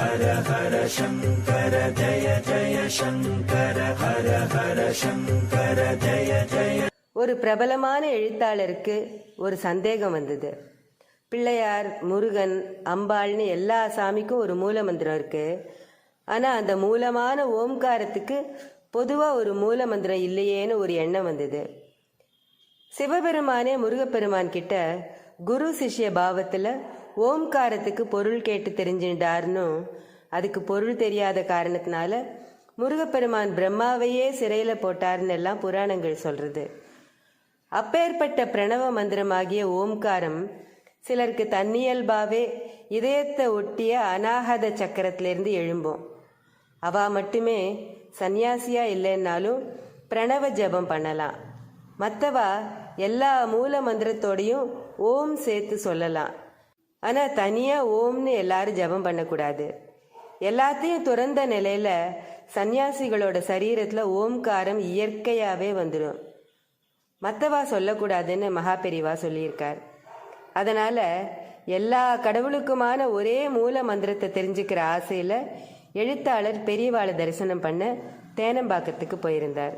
ஹர ஹர சங்கர ஜய ஜய சங்கர ஹர ஹர சங்கர ஜய ஜய. ஒரு பிரபலமான எழுத்தாளருக்கு ஒரு சந்தேகம் வந்தது. பிள்ளையார் முருகன் அம்பாள்னு எல்லா சாமிக்கும் ஒரு மூல மந்திரம் இருக்கு. ஆனா அந்த மூலமான ஓம்காரத்துக்கு பொதுவா ஒரு மூல மந்திரம் இல்லையேன்னு ஒரு எண்ணம் வந்தது. சிவபெருமானே முருகப்பெருமான் கிட்ட குரு சிஷ்ய பாவத்துல ஓம்காரத்துக்கு பொருள் கேட்டு தெரிஞ்சுட்டார்னு அதுக்கு பொருள் தெரியாத காரணத்தினால முருகப்பெருமான் பிரம்மாவையே சிறையில் போட்டார்னு எல்லாம் புராணங்கள் சொல்றது. அப்பேற்பட்ட பிரணவ மந்திரமாகிய ஓம்காரம் சிலருக்கு தன்னியல்பாவே இதயத்தை ஒட்டிய அநாகத சக்கரத்திலிருந்து எழும்போம். அவா மட்டுமே சந்நியாசியா இல்லைன்னாலும் பிரணவ ஜெபம் பண்ணலாம். மற்றவா எல்லா மூல மந்திரத்தோடையும் ஓம் சேர்த்து சொல்லலாம். ஆனா தனியா ஓம்னு எல்லாரும் ஜெபம் பண்ணக்கூடாது. எல்லாத்தையும் துறந்த நிலையில சந்நியாசிகளோட சரீரத்துல ஓம்காரம் இயற்கையாவே வந்துடும் மற்றவா சொல்லக்கூடாதுன்னு மகா பெரிவா சொல்லியிருக்கார். அதனால எல்லா கடவுளுக்குமான ஒரே மூல மந்திரத்தை தெரிஞ்சுக்கிற ஆசையில எழுத்தாளர் பெரியவாளை தரிசனம் பண்ண தேனம்பாக்கத்துக்கு போயிருந்தார்.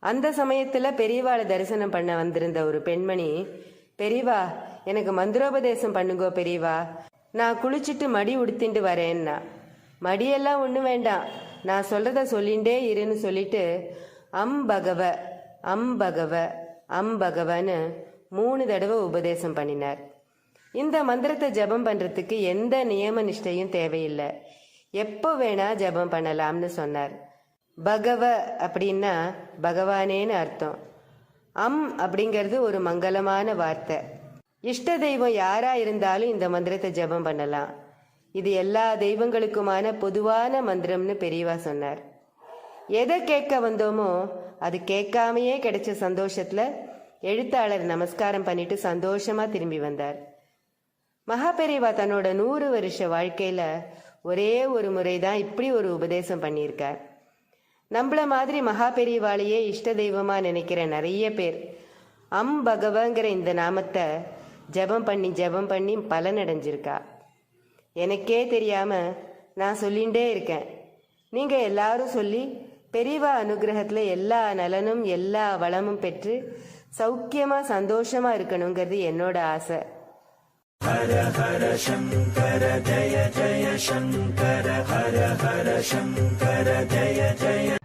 அந்த சமயத்துல பெரியவாளை தரிசனம் பண்ண வந்திருந்த ஒரு பெண்மணி பெரியவா எனக்கு மந்திரோபதேசம் பண்ணுங்கோ பெரியவா. நான் குளிச்சுட்டு மடி உடுத்திட்டு வரேன்னா. மடியெல்லாம் ஒன்றும் வேண்டாம். நான் சொல்றத சொல்லிண்டே இருன்னு சொல்லிட்டு அம்பகவ அம்பகவ அம்பகவன்னு மூணு தடவை உபதேசம் பண்ணினார். இந்த மந்திரத்தை ஜெபம் பண்றதுக்கு எந்த நியம நிஷ்டையும் தேவையில்லை. எப்போ வேணா ஜெபம் பண்ணலாம்னு சொன்னார். பகவ அப்படின்னா பகவானேன்னு அர்த்தம். அம் அப்படிங்கிறது ஒரு மங்களமான வார்த்தை. இஷ்ட தெய்வம் யாரா இருந்தாலும் இந்த மந்திரத்தை ஜெபம் பண்ணலாம். இது எல்லா தெய்வங்களுக்குமான பொதுவான மந்திரம்னு பெரியவா சொன்னார். எதை கேட்க வந்தோமோ அது கேட்காமையே கிடைச்ச சந்தோஷத்துல எழுத்தாளர் நமஸ்காரம் பண்ணிட்டு சந்தோஷமா திரும்பி வந்தார். மகாபெரிவா தன்னோட நூறு வருஷ வாழ்க்கையில ஒரே ஒரு முறை தான் இப்படி ஒரு உபதேசம் பண்ணியிருக்கார். நம்மள மாதிரி மகா பெரியவாளையே இஷ்ட தெய்வமா நினைக்கிற நிறைய பேர். அம் பகவங்கிற இந்த நாமத்தை ஜெபம் பண்ணி ஜெபம் பண்ணி பலனடைஞ்சிருக்கா எனக்கே தெரியாம நான் சொல்லிகிட்டே இருக்கேன். நீங்க எல்லாரும் சொல்லி பெரியவா அனுகிரகத்துல எல்லா நலனும் எல்லா வளமும் பெற்று சௌக்கியமா சந்தோஷமா இருக்கணுங்கிறது என்னோட ஆசை. ஹர ஹர சங்கர ஜய ஜய சங்கர ஹர ஹர சங்கர ஜய ஜய